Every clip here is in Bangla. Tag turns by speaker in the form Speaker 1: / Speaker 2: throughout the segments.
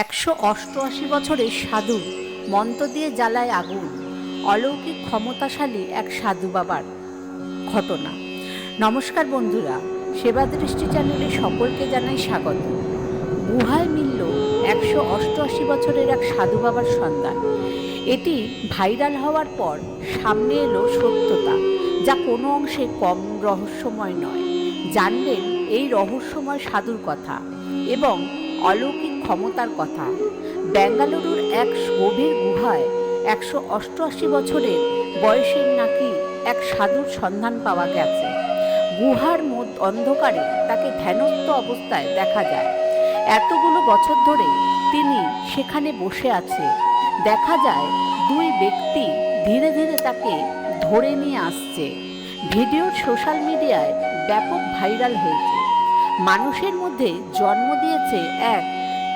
Speaker 1: একশো অষ্টআশি বছরের সাধু, মন্ত্র দিয়ে জ্বালায় আগুন, অলৌকিক ক্ষমতাশালী এক সাধু বাবার ঘটনা। নমস্কার বন্ধুরা, সেবা দৃষ্টি চ্যানেলে সকলকে জানাই স্বাগত। গুহায় মিলল একশো অষ্টআশি বছরের এক সাধু বাবার সন্ধান। এটি ভাইরাল হওয়ার পর সামনে এলো সত্যতা, যা কোনো অংশে কম রহস্যময় নয়। জানবেন এই রহস্যময় সাধুর কথা এবং অলৌকিক ক্ষমতার কথা। বেঙ্গালুরুর এক গভীর গুহায় একশো অষ্টআশি বছরের বয়সের নাকি এক সাধুর সন্ধান পাওয়া গেছে। গুহার অন্ধকারে তাকে ধ্যানস্থ অবস্থায় দেখা যায়। এতগুলো বছর ধরে তিনি সেখানে বসে আছে। দেখা যায় দুই ব্যক্তি ধীরে ধীরে তাকে ধরে নিয়ে আসছে। ভিডিও সোশ্যাল মিডিয়ায় ব্যাপক ভাইরাল হয়েছে। মানুষের মধ্যে জন্ম দিয়েছে এক।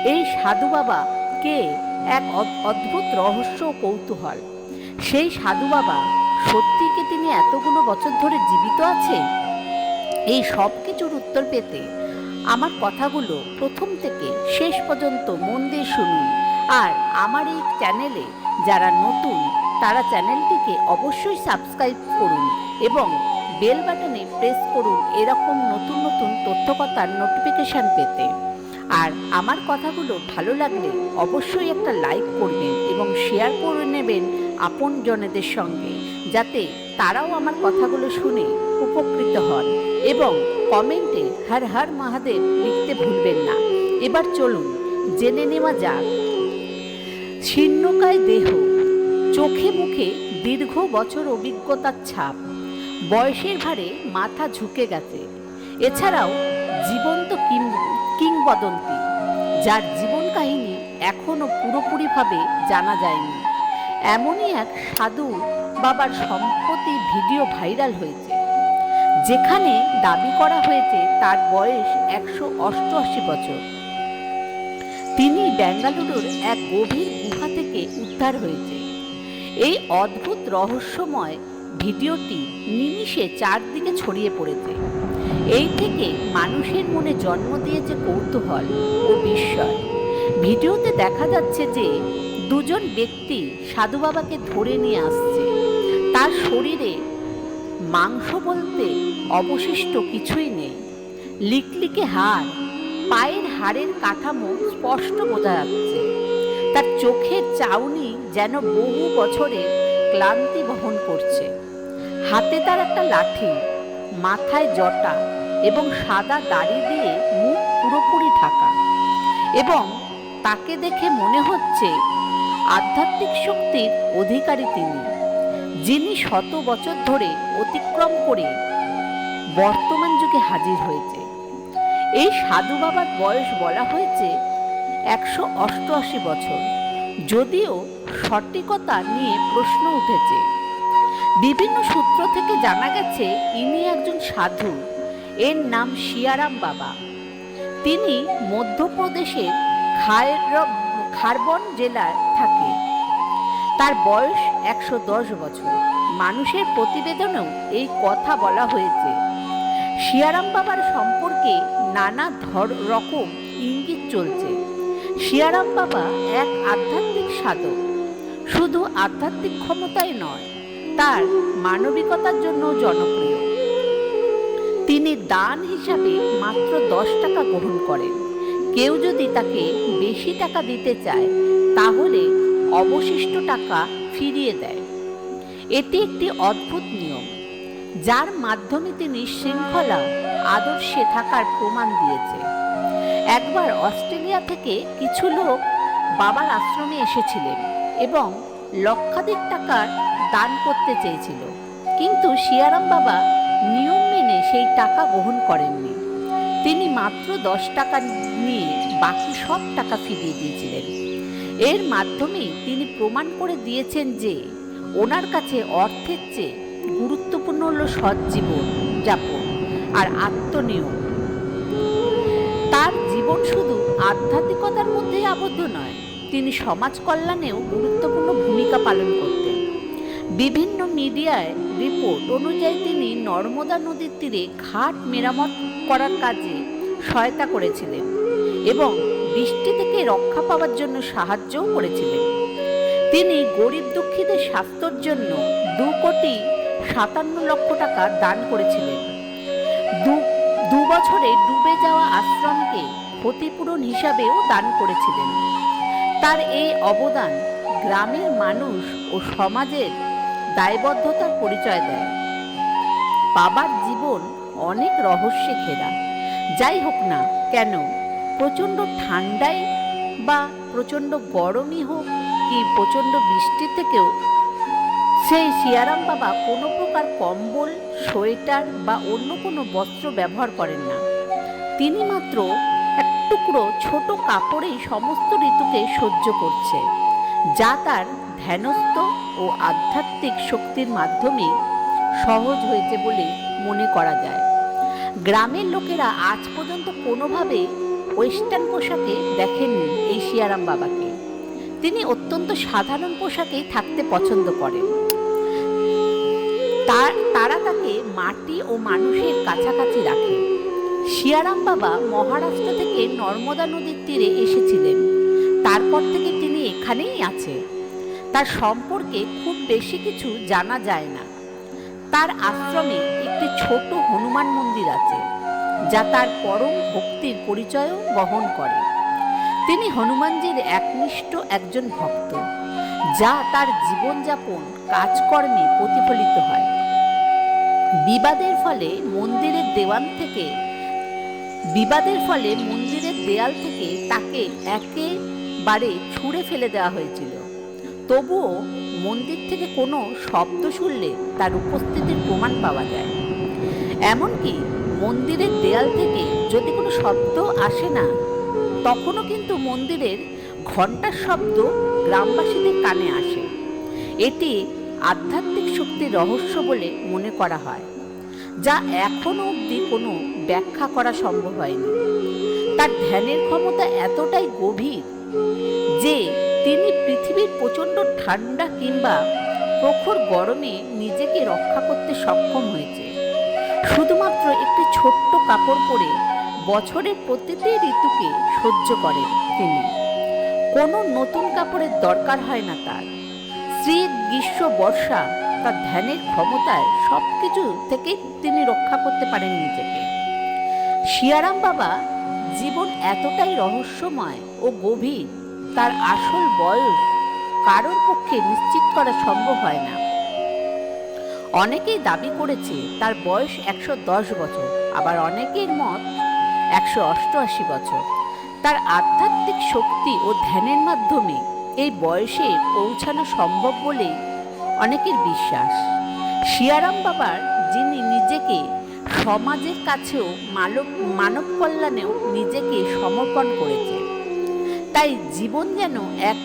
Speaker 1: এই সাধু বাবা কে এক অদ- অদ্ভুত রহস্য কৌতূহল। সেই সাধু বাবা সত্যি কি তিনি এতগুলো বছর ধরে জীবিত আছে? এই সব কিছুর উত্তর পেতে আমার কথাগুলো প্রথম থেকে শেষ পর্যন্ত মন দিয়ে শুনুন। আর আমার এই চ্যানেলে যারা নতুন, তারা চ্যানেলটিকে অবশ্যই সাবস্ক্রাইব করুন এবং বেল বাটনে প্রেস করুন এরকম নতুন নতুন তথ্যকথার নোটিফিকেশান পেতে। আর আমার কথাগুলো ভালো লাগলে অবশ্যই একটা লাইক করবেন এবং শেয়ার করে নেবেন আপনজনেদের সঙ্গে, যাতে তারাও আমার কথাগুলো শুনে উপকৃত হন এবং কমেন্টে হর হর মহাদেব লিখতে ভুলবেন না। এবার চলুন, জেনে নেওয়া যাক। ছিন্নকায় দেহ, চোখে মুখে দীর্ঘ বছর অভিজ্ঞতার ছাপ। বয়সের ভারে মাথা ঝুঁকে গেছে। এছাড়াও জীবন্ত কিংবদন্তি, যার জীবন কাহিনী এখনও পুরোপুরিভাবে জানা যায়নি। এমনই এক সাধু বাবার সম্পত্তি ভিডিও ভাইরাল হয়েছে, যেখানে দাবি করা হয়েছে তার বয়স একশো অষ্টআশি বছর। তিনি বেঙ্গালুরুর এক গভীর গুহা থেকে উদ্ধার হয়েছে। এই অদ্ভুত রহস্যময় ভিডিওটি নিমিষে চারদিকে ছড়িয়ে পড়েছে। এই থেকে মানুষের মনে জন্ম দিয়েছে কৌতূহল ও বিস্ময়। ভিডিওতে দেখা যাচ্ছে যে দুজন ব্যক্তি সাধু বাবাকে ধরে নিয়ে আসছে। তার শরীরে মাংস বলতে অবশিষ্ট কিছুই নেই। লিকলিকে হাড় পায়ের হাড়ের কাঠামো স্পষ্ট বোঝা যাচ্ছে। তার চোখের চাউনি যেন বহু বছরের ক্লান্তি বহন করছে। হাতে তার একটা লাঠি, মাথায় জটা এবং সাদা দাড়ি দিয়ে মুখ পুরোপুরি ঢাকা এবং তাকে দেখে মনে হচ্ছে আধ্যাত্মিক শক্তির অধিকারী তিনি, যিনি শত বছর ধরে অতিক্রম করে বর্তমান যুগে হাজির হয়েছে। এই সাধু বাবার বয়স বলা হয়েছে একশো অষ্টআশি বছর। যদিও সঠিকতা নিয়ে প্রশ্ন উঠেছে। বিভিন্ন সূত্র থেকে জানা গেছে, ইনি একজন সাধু। এর নাম শিয়ারাম বাবা। তিনি মধ্যপ্রদেশের খারবন জেলায় থাকে। তার বয়স একশো দশ বছর। মানুষের প্রতিবেদনেও এই কথা বলা হয়েছে। শিয়ারাম বাবার সম্পর্কে নানা ধর, রকম ইঙ্গিত চলছে। শিয়ারাম বাবা এক আধ্যাত্মিক সাধক। শুধু আধ্যাত্মিক ক্ষমতাই নয়, তার মানবিকতার জন্য জনপ্রিয়। তিনি দান হিসাবে মাত্র দশ টাকা গ্রহণ করেন। কেউ যদি তাকে বেশি টাকা দিতে চায়, তাহলে অবশিষ্ট টাকা ফিরিয়ে দেয়। এটি একটি অদ্ভুত নিয়ম, যার মাধ্যমে তিনি শৃঙ্খলা, আদর্শে থাকার প্রমাণ দিয়েছে একবার অস্ট্রেলিয়া থেকে কিছু লোক বাবার আশ্রমে এসেছিলেন এবং লক্ষাধিক টাকার দান করতে চেয়েছিল। কিন্তু শিয়ারাম বাবা নিয়ম মেনে সেই টাকা গ্রহণ করেননি। তিনি মাত্র দশ টাকা নিয়ে বাকি সব টাকা ফিরিয়ে দিয়েছিলেন। এর মাধ্যমে তিনি প্রমাণ করে দিয়েছেন যে ওনার কাছে অর্থের চেয়ে গুরুত্বপূর্ণ হল সৎ জীবন যাপন আর আত্মনিয়ম তার জীবন শুধু আধ্যাত্মিকতার মধ্যেই আবদ্ধ নয়, তিনি সমাজ কল্যাণেও গুরুত্বপূর্ণ ভূমিকা পালন করতেন। বিভিন্ন মিডিয়ায় রিপোর্ট অনুযায়ী তিনি নর্মদা নদীর তীরে ঘাট মেরামত করার কাজে সহায়তা করেছিলেন এবং বৃষ্টি থেকে রক্ষা পাওয়ার জন্য সাহায্যও করেছিলেন। তিনি গরিব দুঃখীদের স্বাস্থ্যর জন্য দু কোটি সাতান্ন লক্ষ টাকা দান করেছিলেন। দু বছরে ডুবে যাওয়া আশ্রমকে ক্ষতিপূরণ হিসাবেও দান করেছিলেন। তার এই অবদান গ্রামের মানুষ ও সমাজের দায়বদ্ধতার পরিচয় দেয়। বাবার জীবন অনেক রহস্যে ঘেরা। যাই হোক না কেন, প্রচণ্ড ঠান্ডায় বা প্রচণ্ড গরমই হোক কি প্রচণ্ড বৃষ্টি থেকেও সেই সিয়ারাম বাবা কোনো প্রকার কম্বল, সোয়েটার বা অন্য কোনো বস্ত্র ব্যবহার করেন না। তিনি মাত্র এক টুকরো ছোট কাপড়েই সমস্ত ঋতুকে সহ্য করছে, যা তার ধ্যানস্থ ও আধ্যাত্মিক শক্তির মাধ্যমে সহজ হয়েছে বলে মনে করা যায়। গ্রামের লোকেরা আজ পর্যন্ত কোনোভাবে ওয়েস্টার্ন পোশাকে দেখেননি এই সিয়ারাম বাবাকে। তিনি অত্যন্ত সাধারণ পোশাকেই থাকতে পছন্দ করেন। তার, তারা তাকে মাটি ও মানুষের কাছাকাছি রাখে। শিয়ারাম বাবা মহারাষ্ট্র থেকে নর্মদা নদীর তীরে এসেছিলেন। তারপর থেকে তিনি এখানেই আছে। তার সম্পর্কে খুব বেশি কিছু জানা যায় না। তার আশ্রমে একটি ছোট হনুমান মন্দির আছে, যা তার পরম ভক্তির পরিচয়ও বহন করে। তিনি হনুমানজির একনিষ্ঠ একজন ভক্ত, যা তার জীবনযাপন, কাজকর্মে প্রতিফলিত হয়। বিবাদের ফলে মন্দিরের দেওয়ান থেকে বিবাদের ফলে মন্দিরের দেয়াল থেকে তাকে একেবারে ছুঁড়ে ফেলে দেওয়া হয়েছিল। তবুও মন্দির থেকে কোনো শব্দ শুনলে তার উপস্থিতির প্রমাণ পাওয়া যায়। এমনকি মন্দিরের দেয়াল থেকে যদি কোনো শব্দ আসে না, তখনও কিন্তু মন্দিরের ঘণ্টার শব্দ গ্রামবাসীদের কানে আসে। এটি আধ্যাত্মিক শক্তির রহস্য বলে মনে করা হয়। যা এখনও অবধি কোনো ব্যাখ্যা করা সম্ভব হয়নি। তার ধ্যানের ক্ষমতা এতটাই গভীর যে তিনি পৃথিবীর প্রচণ্ড ঠান্ডা কিংবা প্রখর গরমে নিজেকে রক্ষা করতে সক্ষম হয়েছে। শুধুমাত্র একটি ছোট্ট কাপড় পরে বছরের প্রতিটি ঋতুকে সহ্য করেন তিনি। কোনো নতুন কাপড়ের দরকার হয় না তার। শীত গ্রীষ্ম বর্ষা তার ধ্যানের ক্ষমতায় সব কিছু থেকে তিনি রক্ষা করতে পারেন নিজেকে। শিয়ারাম বাবা জীবন এতটাই রহস্যময় ও গভীর, তার আসল বয়স কারোর পক্ষে নিশ্চিত করা সম্ভব হয় না। অনেকেই দাবি করেছে তার বয়স একশো দশ বছর, আবার অনেকের মত একশো অষ্টআশি বছর। তার আধ্যাত্মিক শক্তি ও ধ্যানের মাধ্যমে এই বয়সে পৌঁছানো সম্ভব বলে অনেকের বিশ্বাস। শিয়ারাম বাবার, যিনি নিজেকে সমাজের কাছেও মানব মানব কল্যাণেও নিজেকে সমর্পণ করেছে তাই জীবন যেন এক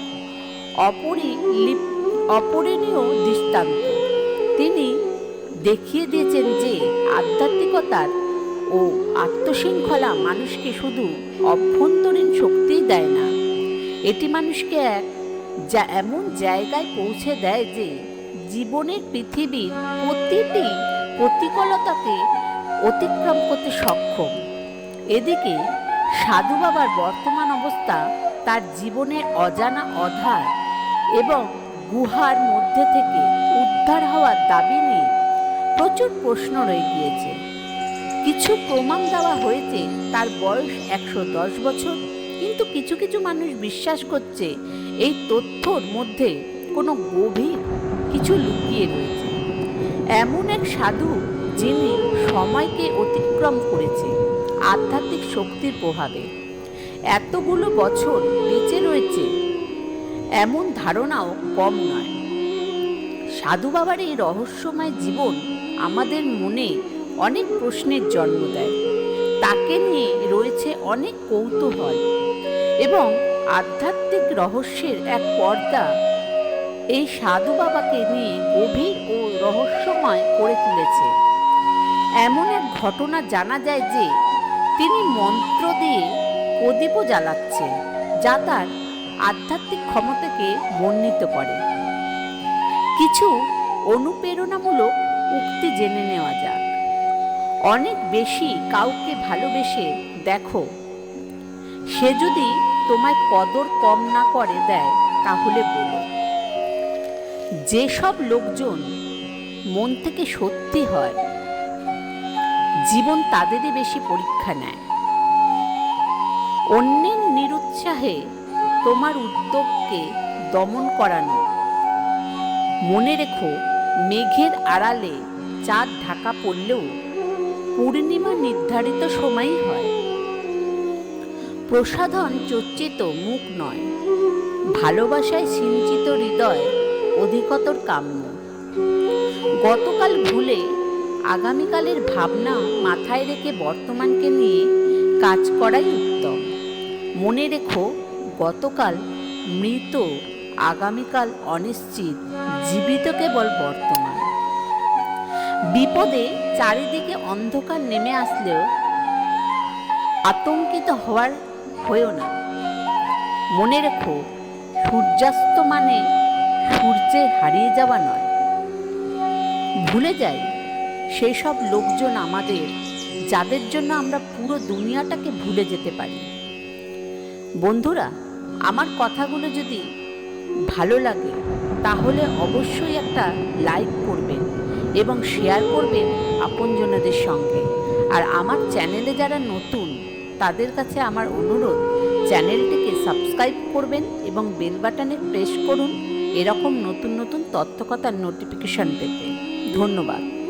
Speaker 1: অপরিলিপ অপরিণীয় দৃষ্টান্ত। তিনি দেখিয়ে দিয়েছেন যে আধ্যাত্মিকতার ও আত্মশৃঙ্খলা মানুষকে শুধু অভ্যন্তরীণ শক্তিই দেয় না, এটি মানুষকে এক যা এমন জায়গায় পৌঁছে দেয় যে জীবনের পৃথিবীর প্রতিটি প্রতিকূলতাকে অতিক্রম করতে সক্ষম। এদিকে সাধু বাবার বর্তমান অবস্থা তার জীবনের অজানা অধার এবং গুহার মধ্যে থেকে উদ্ধার হওয়ার দাবি নিয়ে প্রচুর প্রশ্ন রয়ে গিয়েছে। কিছু প্রমাণ দেওয়া হয়েছে তার বয়স একশো দশ বছর, কিন্তু কিছু কিছু মানুষ বিশ্বাস করছে এই তথ্যর মধ্যে কোনো গভীর কিছু লুকিয়ে রয়েছে। এমন এক সাধু যিনি সময়কে অতিক্রম করেছে আধ্যাত্মিক শক্তির প্রভাবে। এতগুলো বছর বেঁচে রয়েছে, এমন ধারণাও কম নয়। সাধু বাবার এই রহস্যময় জীবন আমাদের মনে অনেক প্রশ্নের জন্ম দেয়। তাকে নিয়ে রয়েছে অনেক কৌতূহল এবং আধ্যাত্মিক রহস্যের এক পর্দা এই সাধু বাবাকে নিয়ে গভীর ও রহস্যময় করে তুলেছে। এমন এক ঘটনা জানা যায় যে, তিনি মন্ত্র দিয়ে প্রদীপও জ্বালাচ্ছে যা তার আধ্যাত্মিক ক্ষমতাকে বর্ণিত করে। কিছু অনুপ্রেরণামূলক উক্তি জেনে নেওয়া যাক। অনেক বেশি কাউকে ভালোবেসে দেখো। সে যদি তোমায় কদর কম না করে দেয়, তাহলে বলো যেসব লোকজন মন থেকে সত্যি হয়, জীবন তাদেরই বেশি পরীক্ষা নেয়। অন্যের নিরুৎসাহে তোমার উদ্যোগকে দমন করানো। মনে রেখো, মেঘের আড়ালে চাঁদ ঢাকা পড়লেও পূর্ণিমা নির্ধারিত সময়ই হয়। প্রসাধন চর্চিত মুখ নয়, ভালোবাসায় সিঞ্চিত অধিকতর কাম্য। গতকাল ভুলে আগামীকালের ভাবনা মাথায় রেখে বর্তমানকে নিয়ে কাজ করাই উত্তম। মনে রেখো, গতকাল মৃত, আগামীকাল অনিশ্চিত, জীবিত কেবল বর্তমান। বিপদে চারিদিকে অন্ধকার নেমে আসলেও আতঙ্কিত হওয়ার হয়েও না। মনে রেখো, সূর্যাস্ত মানে সূর্যে হারিয়ে যাওয়া নয়। ভুলে যাই সেই সব লোকজন আমাদের, যাদের জন্য আমরা পুরো দুনিয়াটাকে ভুলে যেতে পারি। বন্ধুরা, আমার কথাগুলো যদি ভালো লাগে, তাহলে অবশ্যই একটা লাইক করবেন এবং শেয়ার করবেন আপনজনদের সঙ্গে। আর আমার চ্যানেলে যারা নতুন, তাদের কাছে আমার অনুরোধ, চ্যানেলটিকে সাবস্ক্রাইব করবেন এবং বেল বাটনে প্রেস করুন। এরকম নতুন নতুন তথ্যকথার নোটিফিকেশান পেতে। ধন্যবাদ।